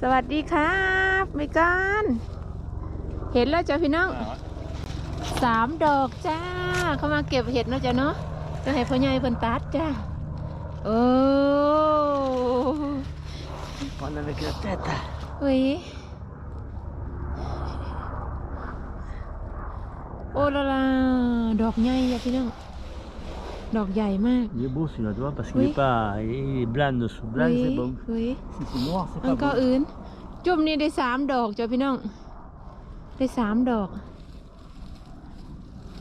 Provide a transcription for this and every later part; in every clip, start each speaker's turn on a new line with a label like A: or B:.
A: สวัสดีครับไม่กันเห็นแล้วจ้ะพี่น้องสามดอกจ้า เขามาเก็บเห็ดเนาะจ้ะเนาะจะให้พ่อใหญ่เพิ่นตัดจ้าโอ้
B: Prendre avec la tête.
A: หุยโอ้ละลาดอกใหญ่จ้ะพี่น้อง ดอกใหญ่มาก
B: Il est beau celui-là, tu vois, parce qu'il
A: Oui.
B: est pas. Il est blanc dessous blanc,
A: หุย
B: c'est bon.
A: หุย
B: Si c'est noir, c'est
A: อัน
B: pas
A: ก็
B: bon.
A: อื่น จุ่มนี่ได้สามดอกจ้ะพี่น้อง ได้สามดอก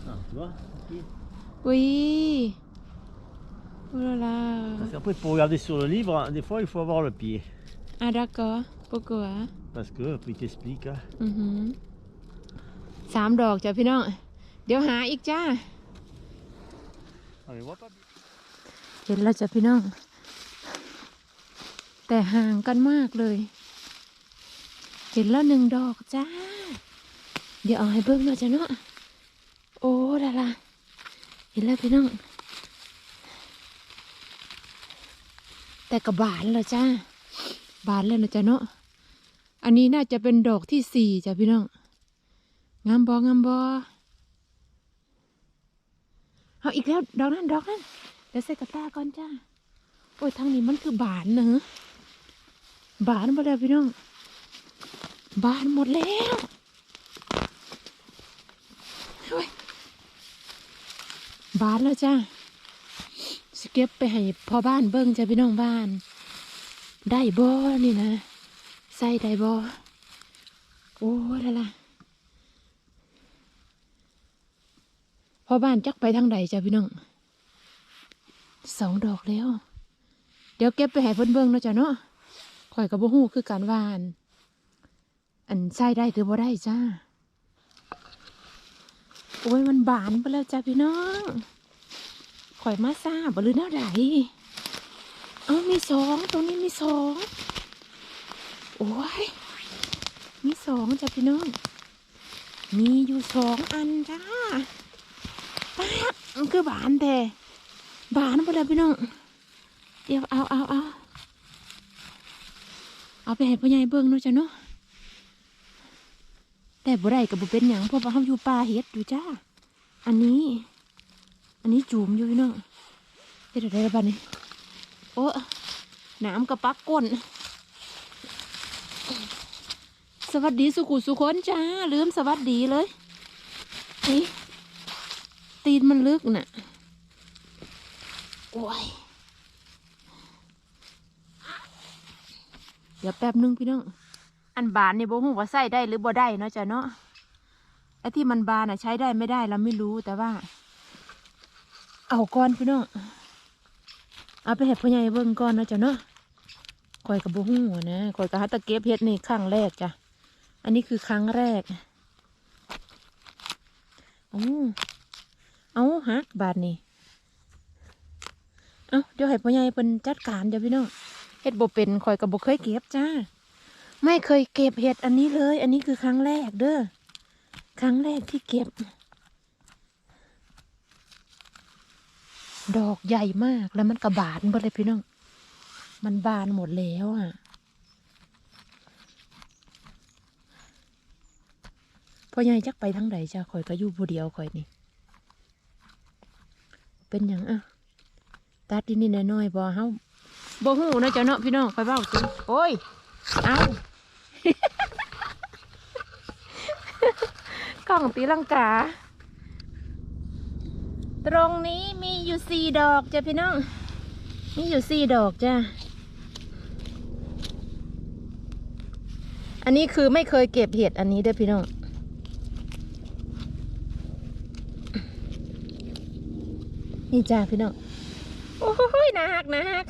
B: Ah, tu vois ici.
A: อุ้ยโอ้ละลา
B: Parce qu'après, pour regarder sur le livre, des fois, il faut avoir le pied.
A: อาดักก็ปกว
B: Parce que, puis il t'explique. hein.
A: อือหือสามดอกจ้ะพี่น้อง เดี๋ยวหาอีกจ้า เห็นแล้วจ้ะพี่น้อง แต่ห่างกันมากเลย เห็นแล้วหนึ่งดอกจ้า เดี๋ยวเอาให้เบิ้งหน่อยจ้ะเนาะ โอ้ละละเห็นแล้วพี่น้อง แต่กระบานแล้วจ้า บานแล้วนะจ้ะเนาะ อันนี้น่าจะเป็นดอกที่สี่จ้ะพี่น้อง งามบองามบอ เอาอีกแล้วดอกนั้นดอกนั้นเดี๋ยวใส่กระตาก่อนจ้าโอ้ยทางนี้มันคือบานเนอะบานหมดแล้วพี่น้องบานหมดแล้วโอ้ยบานแล้วจ้าสเก็บไปให้พ่อบ้านเบิ้งจ้าพี่น้องบ้าน ได้บ่นี่นะใส่ได้บ่โอ้ยละล่ะ อบ้านจักไปทางใดจ้าพี่น้องสองดอกแล้ว เดี๋ยวเก็บไปให้เพิ่นเบิ่งเนาะจ้ะเนาะข่อยกับบ่ฮู้คือการวาน อันใส่ได้หรือบ่ได้จ้าโอ้ยมันบานไปแล้วจ้าพี่น้องข่อยมาซาบ่หรือแนวใดเอามีสองตรงนี้มีสองโอ้ยมีสองจ้าพี่น้องมีอยู่สองอันจ้า ป๊ามันคือบานแต่บานไปแล้วพี่น้อง เดี๋ยวเอาเอาเอาเอาไปให้พ่อใหญ่เบิ่งเนาะจ้ะเนาะแต่บ่ได้กับบ่เป็นหยังเพราะว่าเฮาอยู่ป่าเฮ็ดอยู่จ้า อันนี้ อันนี้จูมอยู่พี่น้องเฮ็ดอะไรบ้านี้ โอ้น้ำกระปักก้นสวัสดีสุขุสุคนจ้า ลืมสวัสดีเลยนี่ ตีนมันลึกน่ะ โอ้ย เดี๋ยวแป๊บนึงพี่น้อง อันบานนี่บ่ฮู้ว่าใส่ได้หรือบ่ได้เนาะจ้ะเนาะ ไอ้ที่มันบานอะใช้ได้ไม่ได้เราไม่รู้แต่ว่า เอาก่อนพี่น้อง เอาไปให้พ่อใหญ่เบิ่งก่อนเนาะจ้ะเนาะคอยกับบ่ฮู้อะนะคอยกับฮัตตะเก็บเฮ็ดนี่ครั้งแรกจ้ะ อันนี้คือครั้งแรกเอา เอาฮักบาทนี่เอาเดี๋ยวให้พ่อใหญ่เป็นจัดการเดี๋ยวพี่น้องเฮ็ดบเป็นข่อยก็บ่เคยเก็บจ้า ไม่เคยเก็บเห็ดอันนี้เลย อันนี้คือครั้งแรกเด้อครั้งแรกที่เก็บ ดอกใหญ่มากแล้วมันกระบานหมดเลยพี่น้อง มันบานหมดแล้วอะพ่อใหญ่จักไปทางใดจ้าข่อยก็อยู่ผู้เดียวข่อยนี่ เป็นหยังอะตัดที่นี่น้อยๆบ่เฮาบ่ฮู้นะเจ้าเนาะพี่น้องคอยเว้าสิโอ้ยเอากล่องตีลังกา ตรงนี้มีอยู่สี่ดอกจ้ะพี่น้อง มีอยู่สี่ดอกจ้ะ อันนี้คือไม่เคยเก็บเห็ดอันนี้เด้อพี่น้อง นี่จ้าพี่น้อง โอ้ยหนักหนัก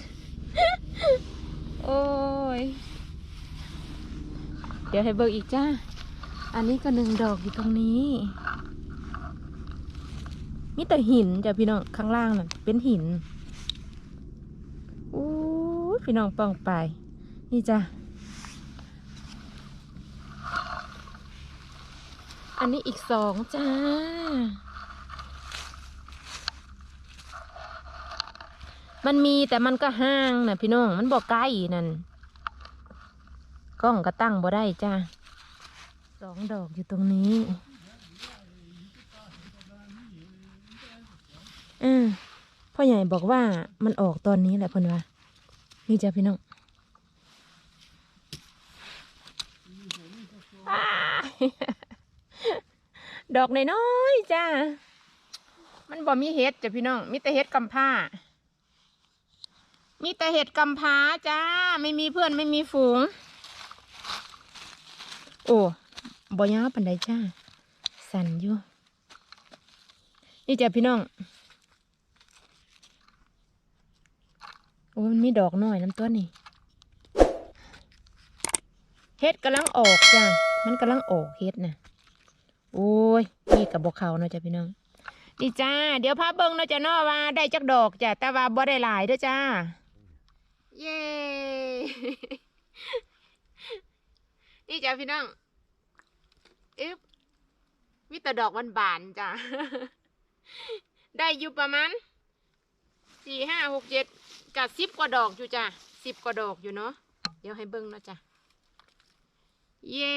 A: โอ้ย เดี๋ยวให้เบิกอีกจ้า อันนี้ก็หนึ่งดอกอยู่ตรงนี้ มีแต่หินจ้ะพี่น้องข้างล่างนั่นเป็นหินอู้พี่น้องปองไป นี่จ้ะอันนี้อีกสองจ้า มันมีแต่มันก็ห่างนะพี่น้อง มันบอกใกล้นั่น กล้องก็ตั้งบ่ได้จ้าสองดอกอยู่ตรงนี้อืมพ่อใหญ่บอกว่ามันออกตอนนี้แหละพ่นว่านี่จ้าพี่น้องดอกน้อยๆจ้า มันบ่มีเห็ดจ้ะพี่น้อง มีแต่เห็ดกำผ้า มีแต่เห็ดกำพร้าจ้า ไม่มีเพื่อนไม่มีฝูง โอ้บ่ยาปันใดจ้า สั่นอยู่นี่จ้ะพี่น้อง โอ้มันมีดอกน้อยน้ำต้นนี่เห็ดกำลังออกจ้ามันกำลังออกเห็ดน่ะโอ้ยนี่กับบกเขาเนาะจ้ะพี่น้องนี่จ้า เดี๋ยวพาเบิ้งเนาะจ้ะนาะว่าได้จักดอกจ้ะ แต่ว่าบ่ได้หลายเด้อจ้า เย้ นี่จ้ะพี่น้องอึ๊บมีแต่ดอกบานจ้ะ ได้อยู่ประมาณสี่ห้าหกเจ็ดกับสิบกว่าดอกอยู่จ้ะสิบกว่าดอกอยู่เนาะเดี๋ยวให้เบิ้งเนาะจ้ะ เย้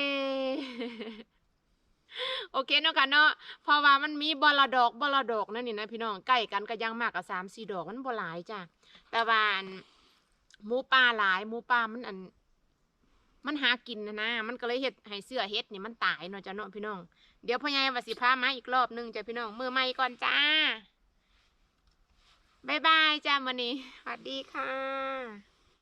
A: โอเคเนาะค่ะเนาะเพราะว่ามันมีบอละดอกบอละดอกนั่นนี่นะพี่น้องใกล้กันก็ยังมากกับสามสี่ดอกมันบ่หลายจ้ะแต่ว่าน หมูป่าหลายหมูป่ามันอัน มันหากินนะนะมันก็เลยเห็ดให้เสื้อเห็ดนี่มันตายเนาะจ้ะเนาะพี่น้อง เดี๋ยวพ่อใหญ่ว่าสิพามาอีกรอบหนึงจ้ะพี่น้องมือใหม่ก่อนจ้าบายบายจ้ามันนี้สวัสดีค่ะ